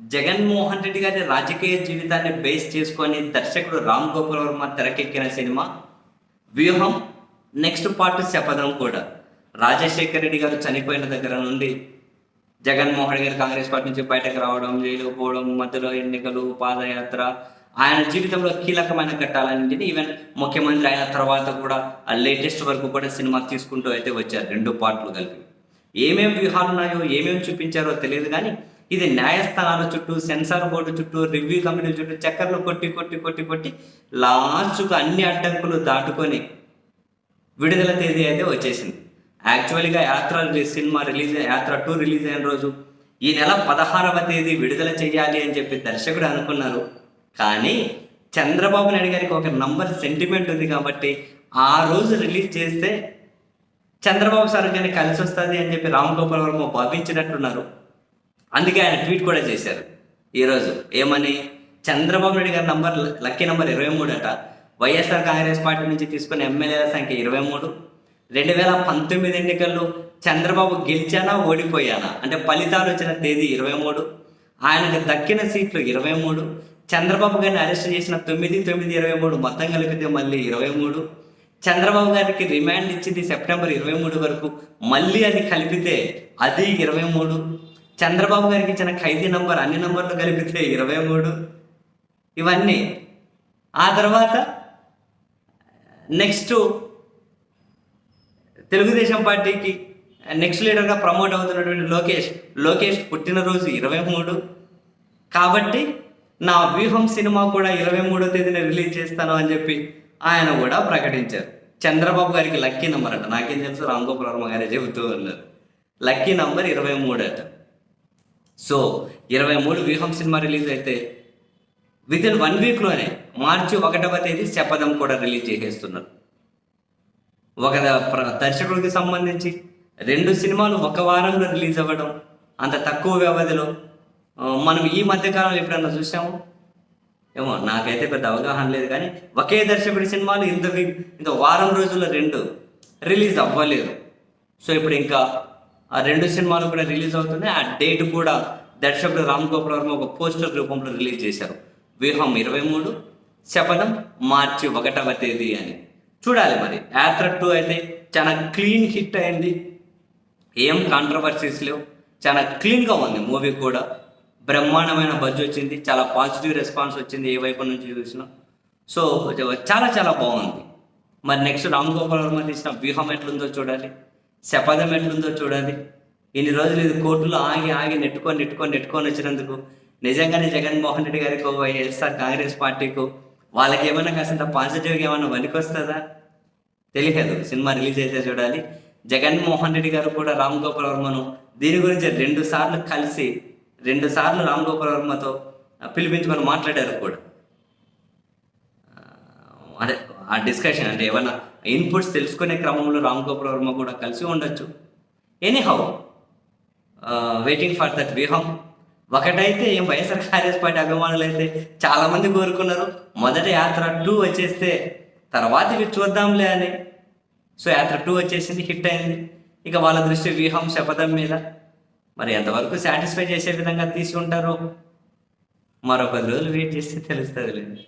జగన్మోహన్ రెడ్డి గారి రాజకీయ జీవితాన్ని బేస్ చేసుకొని దర్శకుడు రామ్ గోపాల్ వర్మ తెరకెక్కిన సినిమా వ్యూహం నెక్స్ట్ పార్ట్ శపథం కూడా. రాజశేఖర్ రెడ్డి గారు చనిపోయిన దగ్గర నుండి జగన్మోహన్ గారు కాంగ్రెస్ పార్టీ నుంచి బయటకు రావడం జైలు పోవడం మధ్యలో ఎన్నికలు పాదయాత్ర ఆయన జీవితంలో కీలకమైన ఘట్టాలన్నింటినీ ఈవెన్ ముఖ్యమంత్రి అయిన తర్వాత కూడా ఆ లేటెస్ట్ వరకు కూడా సినిమా తీసుకుంటూ అయితే వచ్చారు. రెండు పార్ట్లు కలిపి. ఏమేమి వ్యూహాలు ఉన్నాయో ఏమేమి చూపించారో తెలియదు కానీ ఇది న్యాయస్థానాల చుట్టూ సెన్సార్ బోర్డు చుట్టూ రివ్యూ కమిటీల చుట్టూ చక్కర్లు కొట్టి కొట్టి కొట్టి కొట్టి లాస్ట్కు అన్ని అడ్డంకులు దాటుకొని విడుదల తేదీ అయితే వచ్చేసింది. యాక్చువల్గా Yatra cinema release Yatra two release అయిన రోజు ఈ నెల పదహారవ తేదీ విడుదల చేయాలి అని చెప్పి దర్శకుడు అనుకున్నారు. కానీ చంద్రబాబు నాయుడు గారికి ఒక నంబర్ సెంటిమెంట్ ఉంది కాబట్టి ఆ రోజు రిలీజ్ చేస్తే చంద్రబాబు సార్ కానీ కలిసి వస్తుంది అని చెప్పి రామ్ గోపాల్ వర్మ భావించినట్టున్నారు. అందుకే ఆయన ట్వీట్ కూడా చేశారు. ఈరోజు ఏమని? చంద్రబాబు నాయుడు గారి నంబర్ లక్కీ నంబర్ ఇరవై మూడు అట. వైఎస్ఆర్ కాంగ్రెస్ పార్టీ నుంచి తీసుకున్న ఎమ్మెల్యేల సంఖ్య ఇరవై మూడు. రెండు వేల పంతొమ్మిది ఎన్నికల్లో చంద్రబాబు గెలిచానా ఓడిపోయానా? అంటే ఫలితాలు వచ్చిన తేదీ ఇరవై మూడు. ఆయనకు దక్కిన సీట్లు ఇరవై మూడు. చంద్రబాబు గారిని అరెస్ట్ చేసిన తొమ్మిది తొమ్మిది ఇరవై మూడు మొత్తం కలిపితే మళ్ళీ ఇరవై మూడు. చంద్రబాబు గారికి రిమాండ్ ఇచ్చింది సెప్టెంబర్ ఇరవై మూడు వరకు. మళ్ళీ అది కలిపితే అది ఇరవై మూడు. చంద్రబాబు గారికి ఇచ్చిన ఖైదీ నంబర్ అన్ని నంబర్లు కలిపితే ఇరవై మూడు. ఇవన్నీ. ఆ తర్వాత నెక్స్ట్ తెలుగుదేశం పార్టీకి నెక్స్ట్ లీడర్గా ప్రమోట్ అవుతున్నటువంటి లోకేష్. లోకేష్ పుట్టినరోజు ఇరవై మూడు. కాబట్టి నా వ్యూహం సినిమా కూడా ఇరవై మూడో తేదీన రిలీజ్ చేస్తాను అని చెప్పి ఆయన కూడా ప్రకటించారు. చంద్రబాబు గారికి లక్కీ నంబర్ అట. నాకేం తెలుసు? రామ్ గోపాల్ వర్మ గారే చెబుతూ ఉన్నారు. లక్కీ నంబర్ ఇరవై మూడు అట. సో ఇరవై మూడు వ్యూహం సినిమా రిలీజ్ అయితే విత్ ఇన్ వన్ వీక్లోనే మార్చి ఒకటవ తేదీ శపథం కూడా రిలీజ్ చేసేస్తున్నారు. ఒక ప్ర- దర్శకుడికి సంబంధించి రెండు సినిమాలు ఒక వారంలో రిలీజ్ అవ్వడం అంత తక్కువ వ్యవధిలో మనం ఈ మధ్యకాలంలో ఎప్పుడన్నా చూసాము? ఏమో నాకైతే పెద్ద అవగాహన లేదు కానీ ఒకే దర్శకుడి సినిమాలు ఇంత వి- ఇంత వారం రోజుల్లో రెండు రిలీజ్ అవ్వలేదు. సో ఇప్పుడు ఇంకా ఆ రెండు సినిమాలు కూడా రిలీజ్ అవుతున్నాయి. ఆ డేట్ కూడా దర్శకుడు రామ్ గోపాల్ వర్మ ఒక పోస్టర్ రూపంలో రిలీజ్ చేశారు. వ్యూహం ఇరవై మూడు శపథం మార్చి ఒకటవ తేదీ అని. చూడాలి మరి. యాత్ర టూ అయితే చాలా క్లీన్ హిట్ అయింది. ఏం కాంట్రవర్సీస్ లేవు. చాలా క్లీన్గా ఉంది మూవీ కూడా. బ్రహ్మాండమైన బజ్ వచ్చింది. చాలా పాజిటివ్ రెస్పాన్స్ వచ్చింది ఏ వైపు నుంచి చూసినా. సో చాలా చాలా బాగుంది. మరి నెక్స్ట్ రామ్ గోపాల్ వర్మ తీసిన వ్యూహం ఎట్లుందో చూడాలి. శపథం ఎట్లుందో చూడాలి ఇన్ని రోజులు ఇది కోర్టులో ఆగి ఆగి నెట్టుకొని నెట్టుకొని నెట్టుకొని వచ్చినందుకు నిజంగానే జగన్మోహన్ రెడ్డి గారికి వైఎస్ఆర్ కాంగ్రెస్ పార్టీకు వాళ్ళకి ఏమైనా కాసింత పాజిటివ్గా ఏమైనా వస్తుందా తెలియదు. సినిమా రిలీజ్ అయితే చూడాలి. జగన్మోహన్ రెడ్డి గారు కూడా రామ్ గోపాల్ వర్మను దీని గురించి రెండు సార్లు కలిసి రెండు సార్లు రామ్ గోపాల్ వర్మతో పిలిపించుకొని మాట్లాడారు కూడా. అదే ఆ డిస్కషన్ అంటే ఏమైనా ఇన్పుట్స్ తెలుసుకునే క్రమంలో రామ్ గోపాల్ వర్మ కూడా కలిసి ఉండొచ్చు. ఎనీహౌ వెయిటింగ్ ఫర్ దట్ వ్యూహం. ఒకటైతే ఏం వైఎస్ఆర్ కాంగ్రెస్ పార్టీ అభిమానులు అయితే చాలామంది కోరుకున్నారు. మొదటి యాత్ర టూ వచ్చేస్తే తర్వాత ఇవి చూద్దాంలే అని. సో యాత్ర టూ వచ్చేసింది హిట్ అయింది. ఇక వాళ్ళ దృష్టి వ్యూహం శపథం మీద. మరి ఎంతవరకు సాటిస్ఫై చేసే విధంగా తీసి ఉంటారో మరొక రోజులు వెయిట్ చేస్తే తెలుస్తుంది